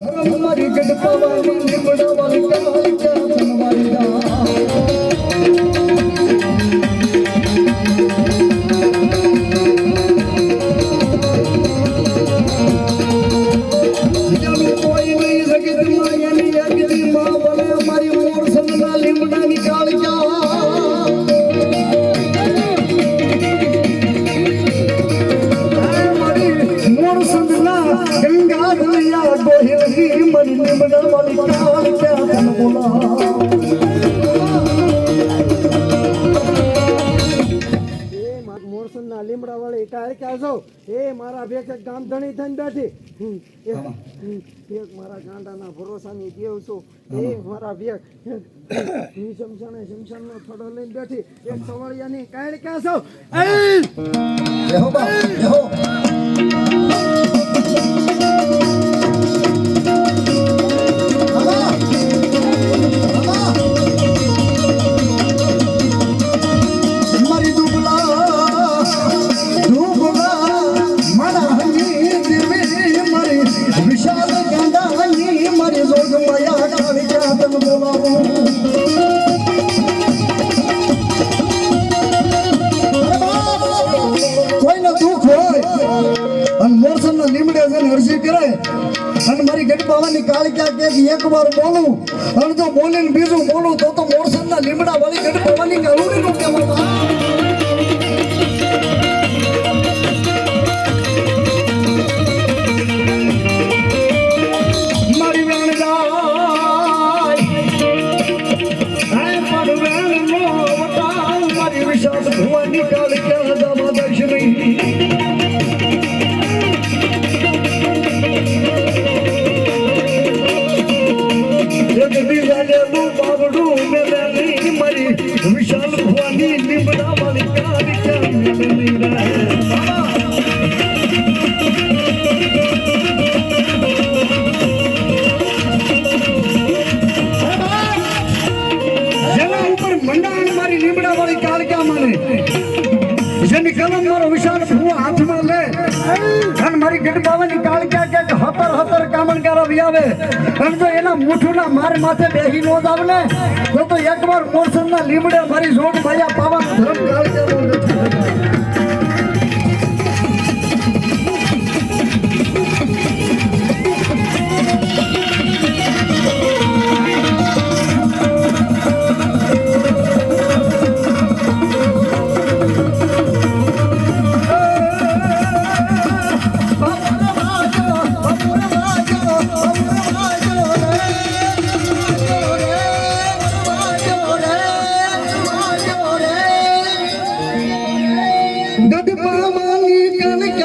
મારી ગઢપાવાની લીમડાવાળી કાળિકા તનવાળી રા. જાનું ના લીમડા વાળી ટાયર ક્યાં છો? એ મારા ભેગ એક ગામ ધણી થઈને બેઠી. એક મારા ગાંડાના ભરોસાની દેવ છું. એ મારા ભેગ હું શમશાને શમશાનનો થોડો લઈને બેઠી. એક સવાળિયાની કાયડ ક્યાં છો? ગઢબાવાની કાળી ક્યાં કે એક વાર બોલું. અને જો બોલીને બીજું બોલું, તો તો મોરસન ના લીમડા વાળી ગઢબાવાની કાળુડી નું કહેવામાં મારી વેણ અને જો એના મૂઠુના માર માથે બેહી નો આવે ને તો તો એકવાર મોરસનના લીમડે મારી જોડ માયા પાવાનો ધર્મ ગાળી નથી ગઢબાવાની કનકાનો પાવો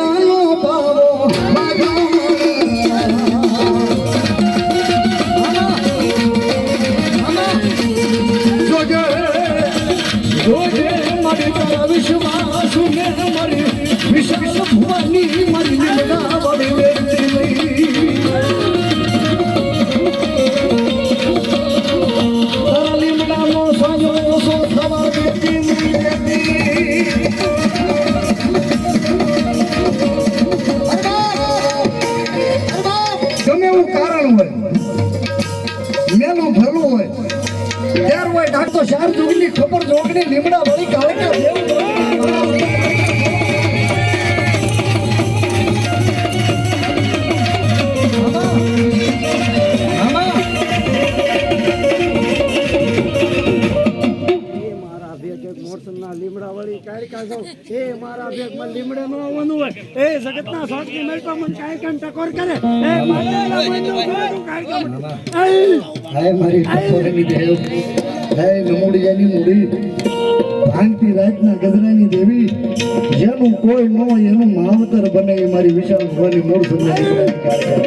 ત્યાર હોય ડાક્ટર ચાર જોગની ખબર જોગની લીમડા વળી દેવ મારા કાળ કે છો એ મારા ભેગમાં લીમડે નો આવવાનું હોય. એ જગત ના સાચી મળતા મને કાંઈ કાંઈ ટકોર કરે. એ જોડું કાળકા મને. એ મારી ઠાકોરની દેવ હે નમોડિયાની મૂડી ભાંગતી રાતના ગજરાની દેવી, જેનું કોઈ ન હોય એનું માવતર બને એ મારી વિશાળ ભવાની મૂળ સુંદર વિશાળ ભવાની કાળજા.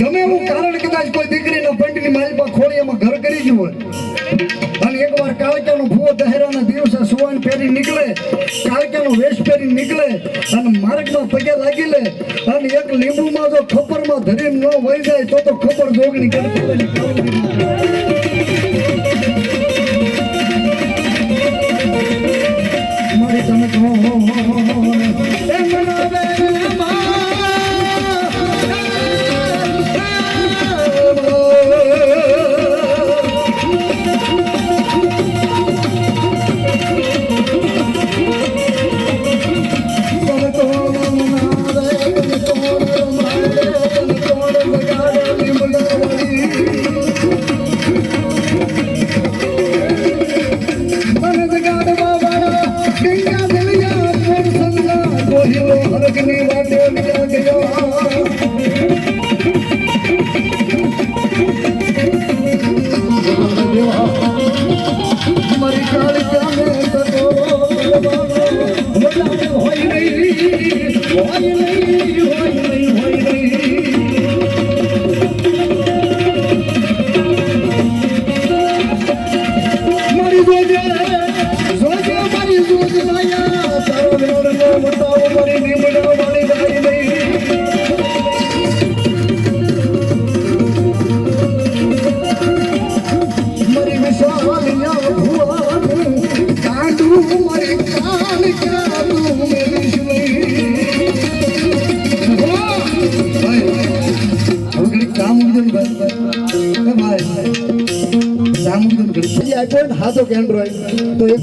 એવું કારણ કદાચ કોઈ દીકરીના પંડની માલપા એમાં ઘર કરી ગયું હોય. અને એકવાર કાળક્યાનો ભૂવો દહેરાના દિવસે સુવાન પહેરી નીકળે, કાળક્યાનો વેશ પહેરી નીકળે અને માર્ગમાં પગે લાગી લે અને એક લીંબુમાં જો ખપરમાં ધરીને ન વહી જાય તો તો ખબર જોગણી કરતી મારી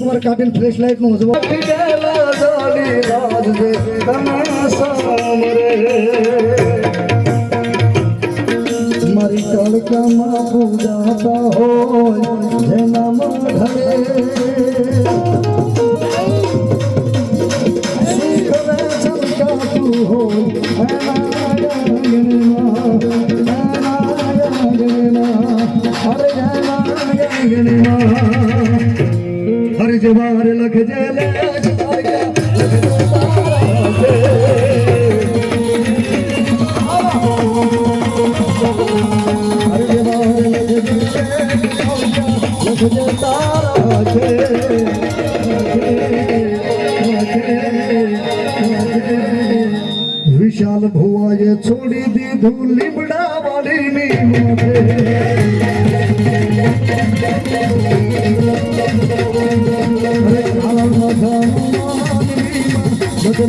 એકવાર કાઢીને ફ્લેશ લાઇટનું હજવા મારી કાળકામાં પૂજાતા હોય જેના ચમકાતું હોય અરે એના આંગણમાં. बाहर लख जले विशाल भुआ ये छोड़ी दी धूली હવે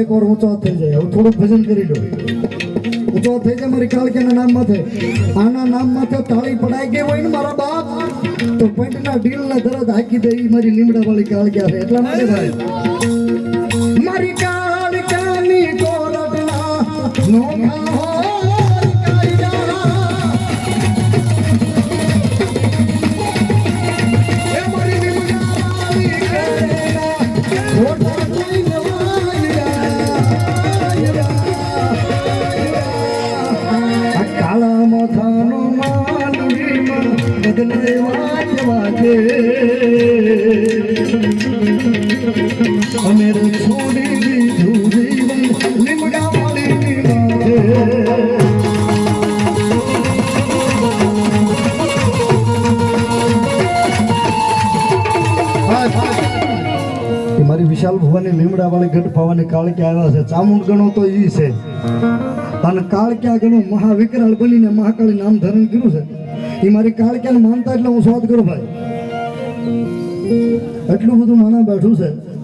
એક વાર ઊંચો થઈ જાય. હવે થોડુંક ભજન કરી લો. ઊંચો થઈ જાય મારી કાળક્યાના નામ માથે આના નામ માથે તાળી પડાઈ ગઈ હોય ને મારા બાપ, તો પેટના ઢીલના તરત હાકી દે ઈ મારી લીમડા વાળી કાળક્યા છે એટલા માટે ભાઈ. મારી કાળક્યાની કોરટના નોખા ભવાની લીમડા વાળી કાળ ક્યાં આવ્યા છે. ચામુંડ ગણો તો ઈ છે. અને કાળક્યા ગણો મહાવિકરાળ બનીને મહાકાળી નામ ધારણ કર્યું છે. એ મારી કાળક્યાને માનતા એટલે હું સ્વાદ કરું ભાઈ. એટલું બધું માના બેઠું છે.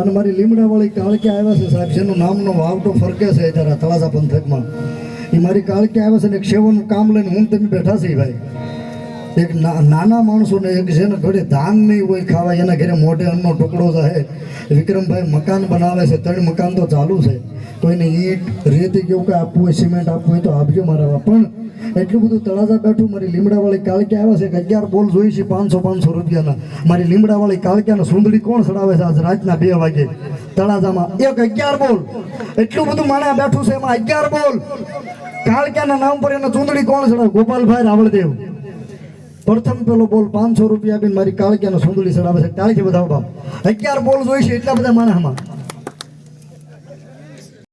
અને મારી લીમડા વાળી કાળક્યા આવ્યા છે સાહેબ, જેનું નામનો વાવટો ફરકે છે ત્યારે તળાજા પંથકમાં. એ મારી કાળક્યા આવ્યા છે ને એક સેવાનું કામ લઈને હું તમે બેઠા છે ભાઈ. એક ના- નાના માણસોને એક જેને ઘરે ધાન નહીં હોય ખાવા એના ઘરે મોઢે અન્નનો ટુકડો જાય વિક્રમભાઈ મકાન બનાવે છે, ત્રણ મકાન તો ચાલુ છે. કોઈને ઈંટ, રેતી કેવું કંઈ આપવું હોય, સિમેન્ટ આપવું હોય તો આપજો મારા પણ એટલું બધું તળાજા બેઠું મારી લીમડાવાળી કાળકી આવે છે કે અગિયાર બોલ જોઈ છે પાંચસો પાંચસો રૂપિયાના. મારી લીમડાવાળી કાળક્યાના સુંદડી કોણ ચડાવે છે આજ રાતના બે વાગે? તળાજામાં એક અગિયાર બોલ. એટલું બધું માણા બેઠું છે એમાં અગિયાર બોલ. કાળક્યાના નામ પર એને ચૂંદડી કોણ ચડાવે ગોપાલભાઈ રાવળદેવ. પ્રથમ પેલો બોલ પાંચસો રૂપિયા આપીને મારી કાળકીયાનો સુંદરી ચડાવે છે. ત્યારથી બધા બાપ અગિયાર બોલ જોઈશે એટલા બધા માણસમાં